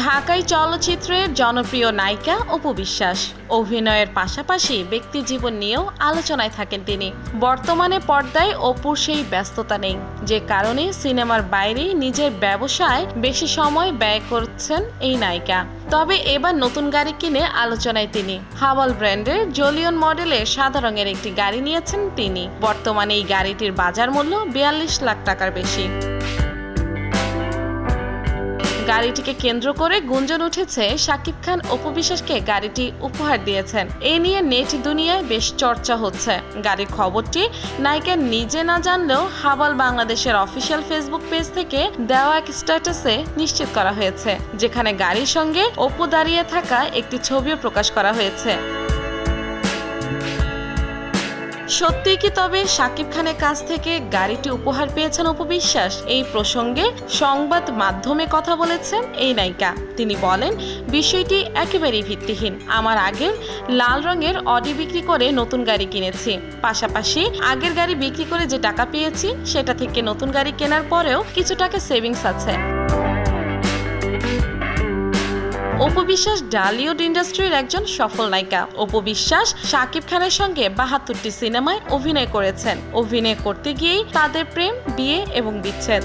ঢাকাই চলচ্চিত্রের জনপ্রিয় নায়িকা অপু বিশ্বাস। অভিনয়ের পাশাপাশি ব্যক্তি জীবন নিয়েও আলোচনায় থাকেন তিনি। বর্তমানে পর্দায় অপুর সেই ব্যস্ততা নেই, যে কারণে সিনেমার বাইরে নিজের ব্যবসায় বেশি সময় ব্যয় করছেন এই নায়িকা। তবে এবার নতুন গাড়ি কিনে আলোচনায় তিনি। হাওয়াল ব্র্যান্ডের জলিয়ন মডেলের সাদা রঙের একটি গাড়ি নিয়েছেন তিনি। বর্তমানে এই গাড়িটির বাজার মূল্য বিয়াল্লিশ লাখ টাকার বেশি। গাড়িটিকে কেন্দ্র করে গুঞ্জন উঠেছে শাকিব খান অপু বিশ্বাসকে গাড়িটি উপহার দিয়েছেন। এ নিয়ে নেট দুনিয়ায় বেশ চর্চা হচ্ছে। গাড়ির খবরটি নায়িকা নিজে না জানলেও হাবাল বাংলাদেশের অফিসিয়াল ফেসবুক পেজ থেকে দেওয়া এক স্ট্যাটাসে নিশ্চিত করা হয়েছে, যেখানে গাড়ির সঙ্গে অপু দাঁড়িয়ে থাকা একটি ছবিও প্রকাশ করা হয়েছে। সত্যি কি তবে শাকিব খানের কাছ থেকে গাড়িটি উপহার পেয়েছেন উপবিশ্বাস এই প্রসঙ্গে সংবাদ মাধ্যমে কথা বলেছেন এই নায়িকা। তিনি বলেন, বিষয়টি একেবারেই ভিত্তিহীন। আমার আগের লাল রঙের অডি বিক্রি করে নতুন গাড়ি কিনেছি। পাশাপাশি আগের গাড়ি বিক্রি করে যে টাকা পেয়েছি, সেটা থেকে নতুন গাড়ি কেনার পরেও কিছু টাকা সেভিংস আছে। অপু বিশ্বাস ডালিউড ইন্ডাস্ট্রির একজন সফল নায়িকা। অপু বিশ্বাস শাকিব খানের সঙ্গে বাহাত্তরটি সিনেমায় অভিনয় করেছেন। অভিনয় করতে গিয়েই তাদের প্রেম, বিয়ে এবং বিচ্ছেদ।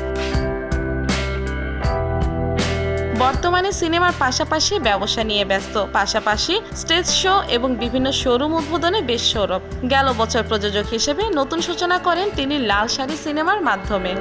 বর্তমানে সিনেমার পাশাপাশি ব্যবসা নিয়ে ব্যস্ত। পাশাপাশি স্টেজ শো এবং বিভিন্ন শোরুম উদ্বোধনে বেশ সৌরভ। গেল বছর প্রযোজক হিসেবে নতুন সূচনা করেন তিনি লাল শাড়ি সিনেমার মাধ্যমে।